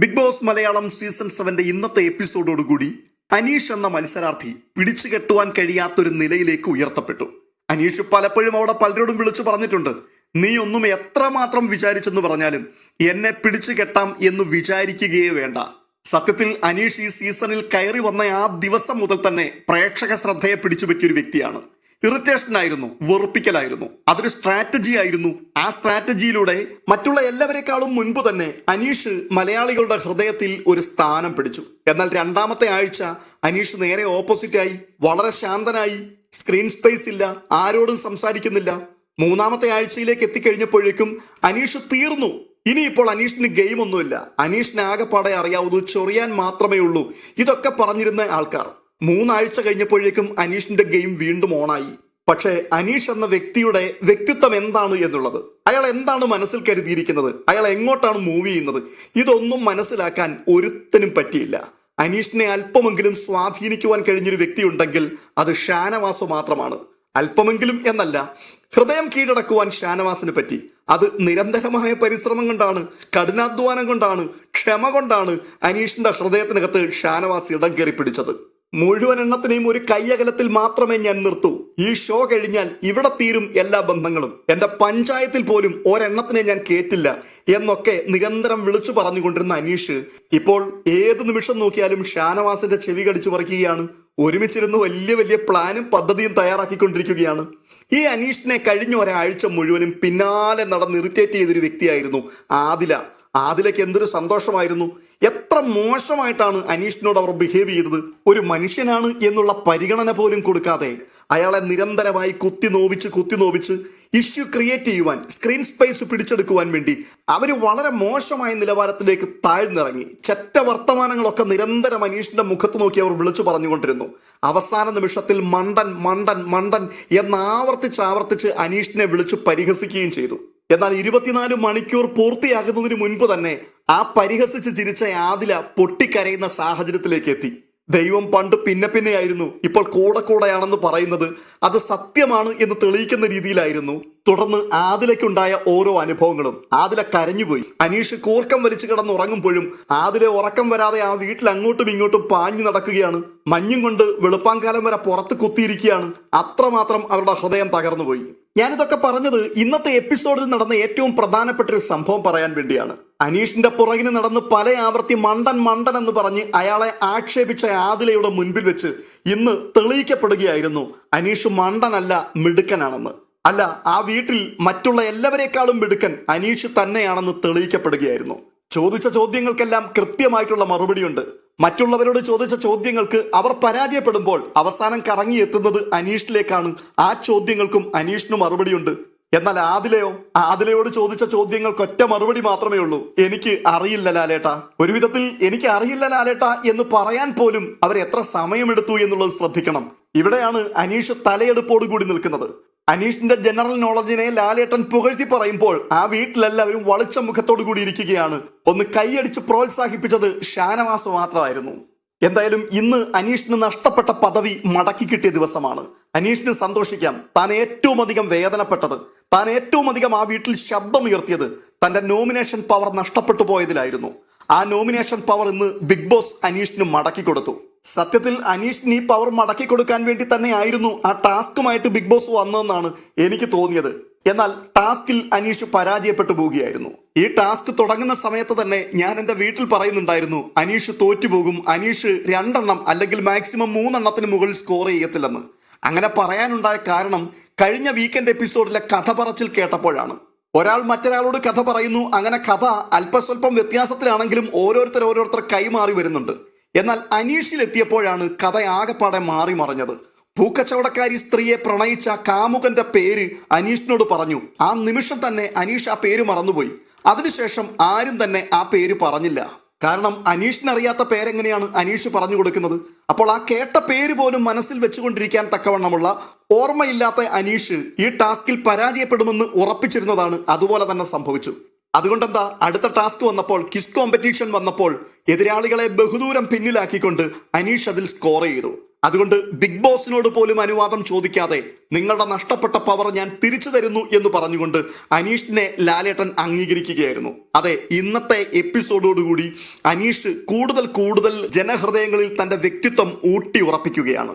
Big Boss Malayalam season സെവന്റെ ഇന്നത്തെ എപ്പിസോഡോടുകൂടി അനീഷ് എന്ന മത്സരാർത്ഥി പിടിച്ചു കെട്ടുവാൻ കഴിയാത്തൊരു നിലയിലേക്ക് ഉയർത്തപ്പെട്ടു. അനീഷ് പലപ്പോഴും അവിടെ പലരോടും വിളിച്ചു പറഞ്ഞിട്ടുണ്ട്. നീ ഒന്നും എത്രമാത്രം വിചാരിച്ചെന്ന് പറഞ്ഞാലും എന്നെ പിടിച്ചു കെട്ടാം എന്ന് വിചാരിക്കുകയേ വേണ്ട. സത്യത്തിൽ അനീഷ് ഈ സീസണിൽ കയറി വന്ന ആ ദിവസം മുതൽ തന്നെ പ്രേക്ഷക ശ്രദ്ധയെ പിടിച്ചുപറ്റിയ ഒരു വ്യക്തിയാണ്. ഇറിറ്റേഷൻ ആയിരുന്നു വെറുപ്പിക്കലായിരുന്നു. അതൊരു സ്ട്രാറ്റജി ആയിരുന്നു. ആ സ്ട്രാറ്റജിയിലൂടെ മറ്റുള്ള എല്ലാവരെക്കാളും മുൻപ് തന്നെ അനീഷ് മലയാളികളുടെ ഹൃദയത്തിൽ ഒരു സ്ഥാനം പിടിച്ചു. എന്നാൽ രണ്ടാമത്തെ ആഴ്ച അനീഷ് നേരെ ഓപ്പോസിറ്റായി വളരെ ശാന്തനായി സ്ക്രീൻ സ്പേസ് ഇല്ല ആരോടും സംസാരിക്കുന്നില്ല. മൂന്നാമത്തെ ആഴ്ചയിലേക്ക് എത്തിക്കഴിഞ്ഞപ്പോഴേക്കും അനീഷ് തീർന്നു. ഇനിയിപ്പോൾ അനീഷിന് ഗെയിം ഒന്നുമില്ല അനീഷിന് ആകെപ്പാടെ അറിയാവുന്നത് ചൊറിയാൻ മാത്രമേ ഉള്ളൂ ഇതൊക്കെ പറഞ്ഞിരുന്ന ആൾക്കാർ. മൂന്നാഴ്ച കഴിഞ്ഞപ്പോഴേക്കും അനീഷിന്റെ ഗെയിം വീണ്ടും ഓണായി. പക്ഷേ അനീഷ് എന്ന വ്യക്തിയുടെ വ്യക്തിത്വം എന്താണ് എന്നുള്ളത്? അയാൾ എന്താണ് മനസ്സിൽ കരുതിയിരിക്കുന്നത്? അയാൾ എങ്ങോട്ടാണ് മൂവ് ചെയ്യുന്നത്? ഇതൊന്നും മനസ്സിലാക്കാൻ ഒരുത്തനും പറ്റിയില്ല. അനീഷിനെ അല്പമെങ്കിലും സ്വാധീനിക്കുവാൻ കഴിഞ്ഞൊരു വ്യക്തി ഉണ്ടെങ്കിൽ അത് ഷാനവാസ് മാത്രമാണ്. അല്പമെങ്കിലും എന്നല്ല ഹൃദയം കീഴടക്കുവാൻ ഷാനവാസിന് പറ്റി. അത് നിരന്തരമായ പരിശ്രമം കൊണ്ടാണ് കഠിനാധ്വാനം കൊണ്ടാണ് ക്ഷമ കൊണ്ടാണ് അനീഷിന്റെ ഹൃദയത്തിനകത്ത് ഷാനവാസ് ഇടം കയറി പിടിച്ചത്. മുഴുവൻ എണ്ണത്തിനെയും ഒരു കയ്യകലത്തിൽ മാത്രമേ ഞാൻ നിർത്തൂ. ഈ ഷോ കഴിഞ്ഞാൽ ഇവിടെ തീരും എല്ലാ ബന്ധങ്ങളും. എന്റെ പഞ്ചായത്തിൽ പോലും ഒരെണ്ണത്തിനെ ഞാൻ കേറ്റില്ല എന്നൊക്കെ നിരന്തരം വിളിച്ചു പറഞ്ഞുകൊണ്ടിരുന്ന അനീഷ് ഇപ്പോൾ ഏത് നിമിഷം നോക്കിയാലും ഷാനവാസിന്റെ ചെവി കടിച്ചു പറിക്കുകയാണ്. ഒരുമിച്ചിരുന്ന് വലിയ വലിയ പ്ലാനും പദ്ധതിയും തയ്യാറാക്കിക്കൊണ്ടിരിക്കുകയാണ്. ഈ അനീഷിനെ കഴിഞ്ഞ ഒരാഴ്ച മുഴുവനും പിന്നാലെ നടന്ന് ഇറിറ്റേറ്റ് ചെയ്തൊരു വ്യക്തിയായിരുന്നു ആദില. ആദിലയ്ക്ക് എന്തൊരു സന്തോഷമായിരുന്നു. എത്ര മോശമായിട്ടാണ് അനീഷിനോട് അവർ ബിഹേവ് ചെയ്തത്? ഒരു മനുഷ്യനാണ് എന്നുള്ള പരിഗണന പോലും കൊടുക്കാതെ അയാളെ നിരന്തരമായി കുത്തി നോവിച്ച് കുത്തി നോവിച്ച് ഇഷ്യൂ ക്രിയേറ്റ് ചെയ്യുവാൻ സ്ക്രീൻ സ്പേസ് പിടിച്ചെടുക്കുവാൻ വേണ്ടി അവർ വളരെ മോശമായ നിലവാരത്തിലേക്ക് താഴ്ന്നിറങ്ങി. ചെറ്റ വർത്തമാനങ്ങളൊക്കെ നിരന്തരം അനീഷിന്റെ മുഖത്ത് നോക്കി അവർ വിളിച്ചു പറഞ്ഞുകൊണ്ടിരുന്നു. അവസാന നിമിഷത്തിൽ മണ്ടൻ മണ്ടൻ മണ്ടൻ എന്ന് ആവർത്തിച്ച് ആവർത്തിച്ച് അനീഷിനെ വിളിച്ചു പരിഹസിക്കുകയും ചെയ്തു. എന്നാൽ ഇരുപത്തിനാല് മണിക്കൂർ പൂർത്തിയാകുന്നതിന് മുൻപ് തന്നെ ആ പരിഹസിച്ച് ചിരിച്ച ആദില പൊട്ടിക്കരയുന്ന സാഹചര്യത്തിലേക്ക് എത്തി ദൈവം പണ്ട് പിന്നെ പിന്നെയായിരുന്നു ഇപ്പോൾ കൂടെ കൂടെയാണെന്ന് പറയുന്നത് അത് സത്യമാണ് എന്ന് തെളിയിക്കുന്ന രീതിയിലായിരുന്നു. തുടർന്ന് ആദിലയ്ക്കുണ്ടായ ഓരോ അനുഭവങ്ങളും. ആദില കരഞ്ഞുപോയി. അനീഷ് കൂർക്കം വലിച്ചു കിടന്നുറങ്ങുമ്പോഴും ആദിലെ ഉറക്കം വരാതെ ആ വീട്ടിൽ അങ്ങോട്ടും ഇങ്ങോട്ടും പാഞ്ഞു നടക്കുകയാണ്. മഞ്ഞും കൊണ്ട് വെളുപ്പാങ്കാലം വരെ പുറത്ത് കുത്തിയിരിക്കുകയാണ്. അത്രമാത്രം അവരുടെ ഹൃദയം തകർന്നുപോയി. ഞാനിതൊക്കെ പറഞ്ഞത് ഇന്നത്തെ എപ്പിസോഡിൽ നടന്ന ഏറ്റവും പ്രധാനപ്പെട്ട ഒരു സംഭവം പറയാൻ വേണ്ടിയാണ്. അനീഷിന്റെ പുറകിന് നടന്ന് പല ആവർത്തി മണ്ടൻ മണ്ടൻ എന്ന് പറഞ്ഞ് അയാളെ ആക്ഷേപിച്ച ആദിലയുടെ മുൻപിൽ വെച്ച് ഇന്ന് തെളിയിക്കപ്പെടുകയായിരുന്നു അനീഷ് മണ്ടനല്ല മിടുക്കനാണെന്ന്. അല്ല ആ വീട്ടിൽ മറ്റുള്ള എല്ലാവരെക്കാളും മിടുക്കൻ അനീഷ് തന്നെയാണെന്ന് തെളിയിക്കപ്പെടുകയായിരുന്നു. ചോദിച്ച ചോദ്യങ്ങൾക്കെല്ലാം കൃത്യമായിട്ടുള്ള മറുപടിയുണ്ട്. മറ്റുള്ളവരോട് ചോദിച്ച ചോദ്യങ്ങൾക്ക് അവർ പരാജയപ്പെടുമ്പോൾ അവസാനം കറങ്ങി എത്തുന്നത് അനീഷിലേക്കാണ്. ആ ചോദ്യങ്ങൾക്കും അനീഷിന് മറുപടിയുണ്ട്. എന്നാൽ ആദിലയോ ആദിലയോട് ചോദിച്ച ചോദ്യങ്ങൾക്ക് ഒറ്റ മറുപടി മാത്രമേ ഉള്ളൂ. എനിക്ക് അറിയില്ല ലാലേട്ട. ഒരു വിധത്തിൽ എനിക്ക് അറിയില്ല ലാലേട്ട എന്ന് പറയാൻ പോലും അവർ എത്ര സമയമെടുത്തു എന്നുള്ളത് ശ്രദ്ധിക്കണം. ഇവിടെയാണ് അനീഷ് തലയെടുപ്പോടുകൂടി നിൽക്കുന്നത്. അനീഷിന്റെ ജനറൽ നോളജിനെ ലാലേട്ടൻ പുകഴ്ത്തി പറയുമ്പോൾ ആ വീട്ടിലെല്ലാവരും വളിച്ച മുഖത്തോടു കൂടി ഇരിക്കുകയാണ്. ഒന്ന് കൈയടിച്ച് പ്രോത്സാഹിപ്പിച്ചത് ഷാനവാസ് മാത്രമായിരുന്നു. എന്തായാലും ഇന്ന് അനീഷിന് നഷ്ടപ്പെട്ട പദവി മടക്കി കിട്ടിയ ദിവസമാണ്. അനീഷിന് സന്തോഷിക്കാം. താൻ ഏറ്റവും അധികം വേദനപ്പെട്ടത്. താൻ ഏറ്റവും അധികം ആ വീട്ടിൽ ശബ്ദമുയർത്തിയത് തന്റെ നോമിനേഷൻ പവർ നഷ്ടപ്പെട്ടു പോയതിലായിരുന്നു. ആ നോമിനേഷൻ പവർ ഇന്ന് ബിഗ് ബോസ് അനീഷിന് മടക്കി കൊടുത്തു. സത്യത്തിൽ അനീഷിന് ഈ പവർ മടക്കി കൊടുക്കാൻ വേണ്ടി തന്നെ ആയിരുന്നു ആ ടാസ്കുമായിട്ട് ബിഗ് ബോസ് വന്നതെന്നാണ് എനിക്ക് തോന്നിയത്. എന്നാൽ ടാസ്കിൽ അനീഷ് പരാജയപ്പെട്ടു പോവുകയായിരുന്നു. ഈ ടാസ്ക് തുടങ്ങുന്ന സമയത്ത് തന്നെ ഞാൻ എന്റെ വീട്ടിൽ പറയുന്നുണ്ടായിരുന്നു അനീഷ് തോറ്റുപോകും. അനീഷ് രണ്ടെണ്ണം അല്ലെങ്കിൽ മാക്സിമം മൂന്നെണ്ണത്തിന് മുകളിൽ സ്കോർ ചെയ്യത്തില്ലെന്ന്. അങ്ങനെ പറയാനുണ്ടായ കാരണം കഴിഞ്ഞ വീക്കെൻഡ് എപ്പിസോഡിലെ കഥ പറച്ചിൽ കേട്ടപ്പോഴാണ്. ഒരാൾ മറ്റൊരാളോട് കഥ പറയുന്നു. അങ്ങനെ കഥ അല്പസ്വല്പം വ്യത്യാസത്തിലാണെങ്കിലും ഓരോരുത്തർ ഓരോരുത്തർ കൈമാറി വരുന്നുണ്ട്. എന്നാൽ അനീഷിലെത്തിയപ്പോഴാണ് കഥ ആകെപ്പാടെ മാറി മറിഞ്ഞത് പൂക്കച്ചവടക്കാരി സ്ത്രീയെ പ്രണയിച്ച കാമുകന്റെ പേര് അനീഷിനോട് പറഞ്ഞു. ആ നിമിഷം തന്നെ അനീഷ് ആ പേര് മറന്നുപോയി. അതിനുശേഷം ആരും തന്നെ ആ പേര് പറഞ്ഞില്ല. കാരണം അനീഷിനറിയാത്ത പേരെങ്ങനെയാണ് അനീഷ് പറഞ്ഞു കൊടുക്കുന്നത്? അപ്പോൾ ആ കേട്ട പേര് പോലും മനസ്സിൽ വെച്ചുകൊണ്ടിരിക്കാൻ തക്കവണ്ണമുള്ള ഓർമ്മയില്ലാത്ത അനീഷ് ഈ ടാസ്കിൽ പരാജയപ്പെടുമെന്ന് ഉറപ്പിച്ചിരുന്നതാണ് അതുപോലെ തന്നെ സംഭവിച്ചു. അതുകൊണ്ടെന്താ? അടുത്ത ടാസ്ക് വന്നപ്പോൾ കിസ് കോമ്പറ്റീഷൻ വന്നപ്പോൾ എതിരാളികളെ ബഹുദൂരം പിന്നിലാക്കിക്കൊണ്ട് അനീഷ് അതിൽ സ്കോർ ചെയ്തു. അതുകൊണ്ട് ബിഗ് ബോസിനോട് പോലും അനുവാദം ചോദിക്കാതെ നിങ്ങളുടെ നഷ്ടപ്പെട്ട പവർ ഞാൻ തിരിച്ചു തരുന്നു എന്ന് പറഞ്ഞുകൊണ്ട് അനീഷിനെ ലാലേട്ടൻ അംഗീകരിക്കുകയായിരുന്നു. അതെ ഇന്നത്തെ എപ്പിസോഡോടുകൂടി അനീഷ് കൂടുതൽ കൂടുതൽ ജനഹൃദയങ്ങളിൽ തന്റെ വ്യക്തിത്വം ഊട്ടി ഉറപ്പിക്കുകയാണ്.